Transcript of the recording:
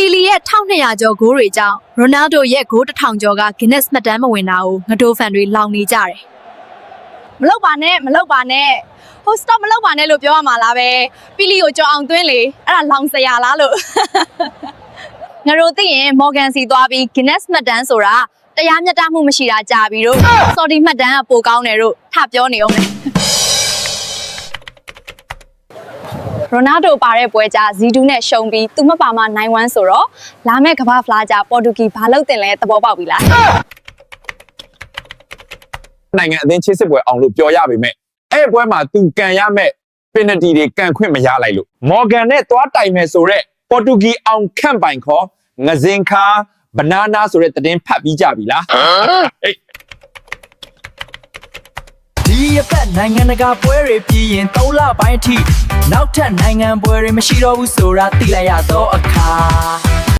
ပီလီရဲ့1200ကျော်ဂိုးတွေကြောင့်ရိုနယ်ဒိုရဲ့ဂိုး1000ကျော်က Guinness မှတ်တမ်းမဝင်တာကိုငတိုးဖန်တွေလောင်နေကြတယ်မလောက်ပါနဲ့မလောက်ပါနဲ့ဟို stop မလောက်ပါနဲ့လို့ပြောရမှာလားပဲပီလီကိုကြော်အောင်သွင်းလေအဲ့ဒါလောင်စရာလားလို့ငါတို့သိရင် Morgan စီသွားပြီး Guinness မှတ်တမ်းဆိုတာတရားမျှတမှုမရှိတာကြာပြီတို့ sorry မှတ်တမ်းကပိုကောင်းတယ်တို့ထပြောနေအောင်လေ ရိုနာဒိုပါတဲ့ပွဲကြဇီဒူးနဲ့ရှုံပြီးသူမပါမနိုင်ဝမ်းဆိုတော့လာမယ့်ကမ္ဘာဖလားကြပေါ်တူဂီဘာလုပ်တင်လဲသဘောပေါက်ပြီလားနိုင်ငံအသင်းချစ်စစ်ပွဲအောင်လို့ပြောရပေမဲ့အဲ့ပွဲမှာသူကန်ရမဲ့ပင်နတီတွေကန်ခွင့်မရလိုက်လို့မော်ဂန်နဲ့သွားတိုင်မယ်ဆိုတော့ပေါ်တူဂီအောင်ခန့်ပိုင်ခေါ်ငဇင်ခါဘနာနာဆိုတဲ့သတင်းဖတ်ပြီးကြပြီလားဟေး ဒီအပတ်နိုင်ငံတကာပွဲတွေပြည်ရင်၃လပိုင်းအထိနောက်ထပ်နိုင်ငံပွဲတွေမရှိတော့ဘူးဆိုတာသိလိုက်ရတော့အခါ